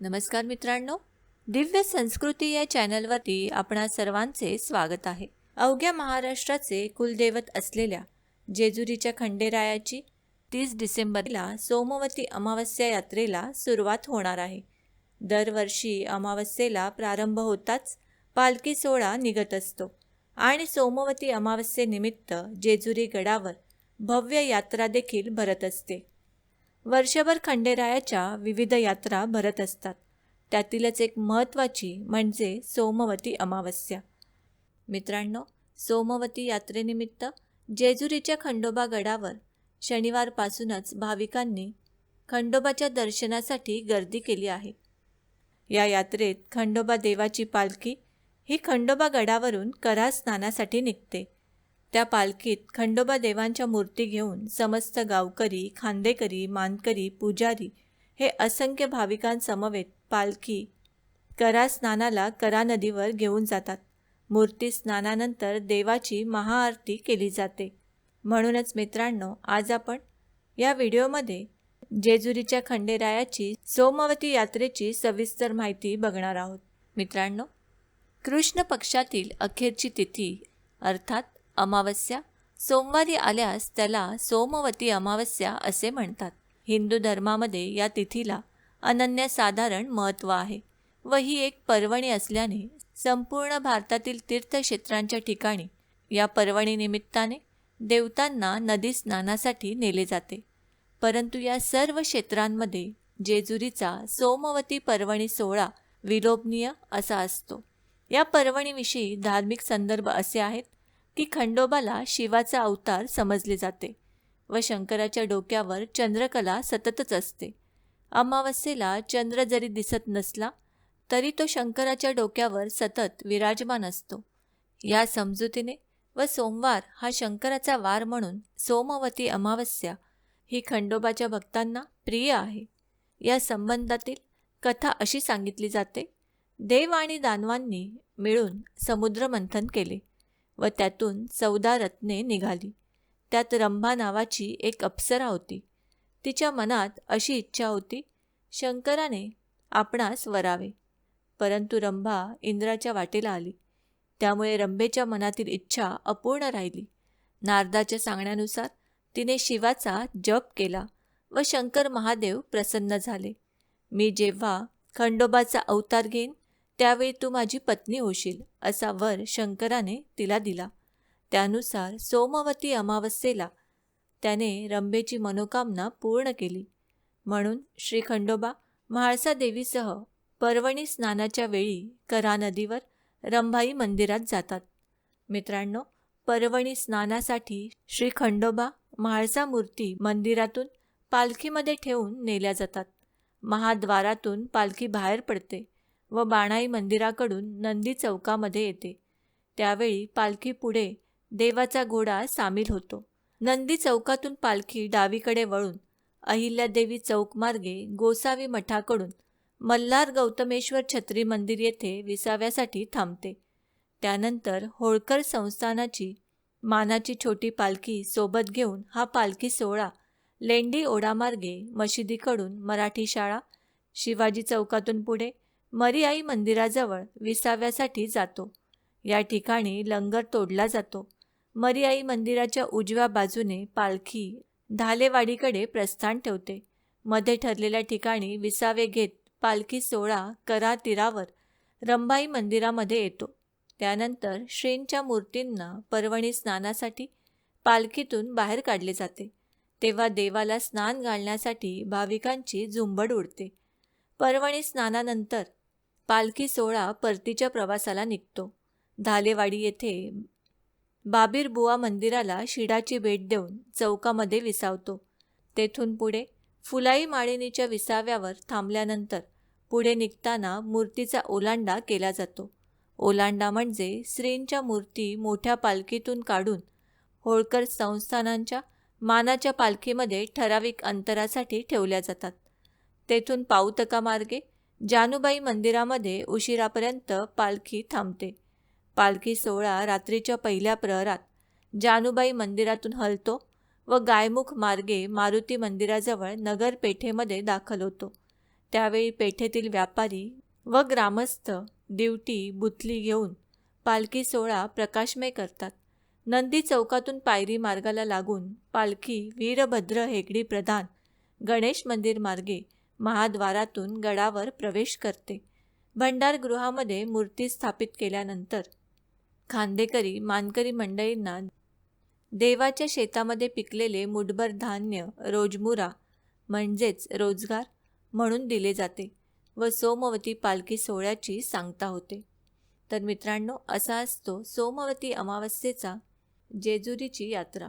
नमस्कार मित्रांनो दिव्य संस्कृती या चॅनलवरती आपणा सर्वांचे स्वागत आहे. अवघ्या महाराष्ट्राचे कुलदैवत असलेल्या जेजुरीच्या खंडेरायाची तीस डिसेंबरला सोमवती अमावस्या यात्रेला सुरुवात होणार आहे. दरवर्षी अमावस्येला प्रारंभ होताच पालखी सोहळा निघत असतो आणि सोमवती अमावस्येनिमित्त जेजुरी गडावर भव्य यात्रा देखील भरत असते. वर्षभर खंडेरायाच्या विविध यात्रा भरत असतात. त्यातीलच एक महत्त्वाची म्हणजे सोमवती अमावस्या. मित्रांनो सोमवती यात्रेनिमित्त जेजुरीच्या खंडोबा गडावर शनिवारपासूनच भाविकांनी खंडोबाच्या दर्शनासाठी गर्दी केली आहे. या यात्रेत खंडोबा देवाची पालखी ही खंडोबा गडावरून करा स्नानासाठी निघते. त्या पालखीत खंडोबा देवांच्या मूर्ती घेऊन समस्त गावकरी खांदेकरी मानकरी पुजारी हे असंख्य भाविकांसमवेत पालखी करा स्नानाला करा नदीवर घेऊन जातात. मूर्ती स्नानानंतर देवाची महाआरती केली जाते. म्हणूनच मित्रांनो आज आपण या व्हिडिओमध्ये जेजुरीच्या खंडेरायाची सोमवती यात्रेची सविस्तर माहिती बघणार आहोत. मित्रांनो कृष्ण पक्षातील अखेरची तिथी अर्थात अमावस्या. सोमवारी आल्यास त्याला सोमवती अमावस्या असे म्हणतात. हिंदू धर्मामध्ये या तिथीला अनन्यसाधारण महत्त्व आहे व ही एक पर्वणी असल्याने संपूर्ण भारतातील तीर्थक्षेत्रांच्या ठिकाणी या पर्वणीनिमित्ताने देवतांना नदी स्नानासाठी नेले जाते. परंतु या सर्व क्षेत्रांमध्ये जेजुरीचा सोमवती पर्वणी सोहळा विलोभनीय असा असतो. या पर्वणीविषयी धार्मिक संदर्भ असे आहेत की खंडोबाला शिवाचा अवतार समजले जाते व शंकराच्या डोक्यावर चंद्रकला सततच असते. अमावस्येला चंद्र जरी दिसत नसला तरी तो शंकराच्या डोक्यावर सतत विराजमान असतो. या समजुतीने व सोमवार हा शंकराचा वार म्हणून सोमवती अमावस्या ही खंडोबाच्या भक्तांना प्रिय आहे. या संबंधातील कथा अशी सांगितली जाते देव आणि दानवांनी मिळून समुद्रमंथन केले. व त्यातून चौदा रत्ने निघाली. त्यात रंभा नावाची एक अप्सरा होती. तिच्या मनात अशी इच्छा होती शंकराने आपणास वरावे. परंतु रंभा इंद्राच्या वाटेला आली. त्यामुळे रंभेच्या मनातील इच्छा अपूर्ण राहिली. नारदाच्या सांगण्यानुसार तिने शिवाचा जप केला व शंकर महादेव प्रसन्न झाले. मी जेव्हा खंडोबाचा अवतार घेईन त्यावेळी तू माझी पत्नी होशील असा वर शंकराने तिला दिला. त्यानुसार सोमवती अमावस्येला त्याने रंभेची मनोकामना पूर्ण केली. म्हणून श्री खंडोबा म्हाळसा देवीसह पर्वणी स्नानाच्या वेळी करा नदीवर रंभाई मंदिरात जातात. मित्रांनो पर्वणी स्नानासाठी श्री खंडोबा म्हाळसा मूर्ती मंदिरातून पालखीमध्ये ठेवून नेल्या जातात. महाद्वारातून पालखी बाहेर पडते. व बाणाई मंदिराकडून नंदी चौकामध्ये येते. त्यावेळी पालखी पुढे देवाचा घोडा सामील होतो. नंदी चौकातून पालखी डावीकडे वळून अहिल्यादेवी चौकमार्गे गोसावी मठाकडून मल्हार गौतमेश्वर छत्री मंदिर येथे विसाव्यासाठी थांबते. त्यानंतर होळकर संस्थानाची मानाची छोटी पालखी सोबत घेऊन हा पालखी सोहळा लेंडी ओढामार्गे मशिदीकडून मराठी शाळा शिवाजी चौकातून पुढे मरिआई मंदिराजवळ विसाव्यासाठी जातो. या ठिकाणी लंगर तोडला जातो. मरिआई मंदिराच्या उजव्या बाजूने पालखी धालेवाडीकडे प्रस्थान ठेवते. मध्ये ठरलेल्या ठिकाणी विसावे घेत पालखी सोहळा करा तीरावर रंभाई मंदिरामध्ये येतो. त्यानंतर श्रींच्या मूर्तींना पर्वणी स्नानासाठी पालखीतून बाहेर काढले जाते. तेव्हा देवाला स्नान घालण्यासाठी भाविकांची झुंबड उडते. पर्वणी स्नानानंतर पालखी सोहळा परतीच्या प्रवासाला निघतो. धालेवाडी येथे बाबीरबुवा मंदिराला शिडाची भेट देऊन चौकामध्ये विसावतो. तेथून पुढे फुलाई माळिनीच्या विसाव्यावर थांबल्यानंतर पुढे निघताना मूर्तीचा ओलांडा केला जातो. ओलांडा म्हणजे श्रींच्या मूर्ती मोठ्या पालखीतून काढून होळकर संस्थानांच्या मानाच्या पालखीमध्ये ठराविक अंतरासाठी ठेवल्या जातात. तेथून पाऊतका मार्गे जानुबाई मंदिरामध्ये उशिरापर्यंत पालखी थांबते. पालखी सोहळा रात्रीच्या पहिल्या प्रहरात जानुबाई मंदिरातून हलतो व गायमुख मार्गे मारुती मंदिराजवळ नगरपेठेमध्ये दाखल होतो. त्यावेळी पेठेतील व्यापारी व ग्रामस्थ दिवटी बुथली घेऊन पालखी सोहळा प्रकाशमय करतात. नंदी चौकातून पायरी मार्गाला लागून पालखी वीरभद्र हेगडी प्रधान गणेश मंदिर मार्गे महाद्वारातून गडावर प्रवेश करते. भंडारगृहामध्ये मूर्ती स्थापित केल्यानंतर खांदेकरी मानकरी मंडळींना देवाच्या शेतामध्ये पिकलेले मुठभर धान्य रोजमुरा म्हणजेच रोजगार म्हणून दिले जाते व सोमवती पालखी सोहळ्याची सांगता होते. तर मित्रांनो असा असतो सोमवती अमावस्येचा जेजुरीची यात्रा.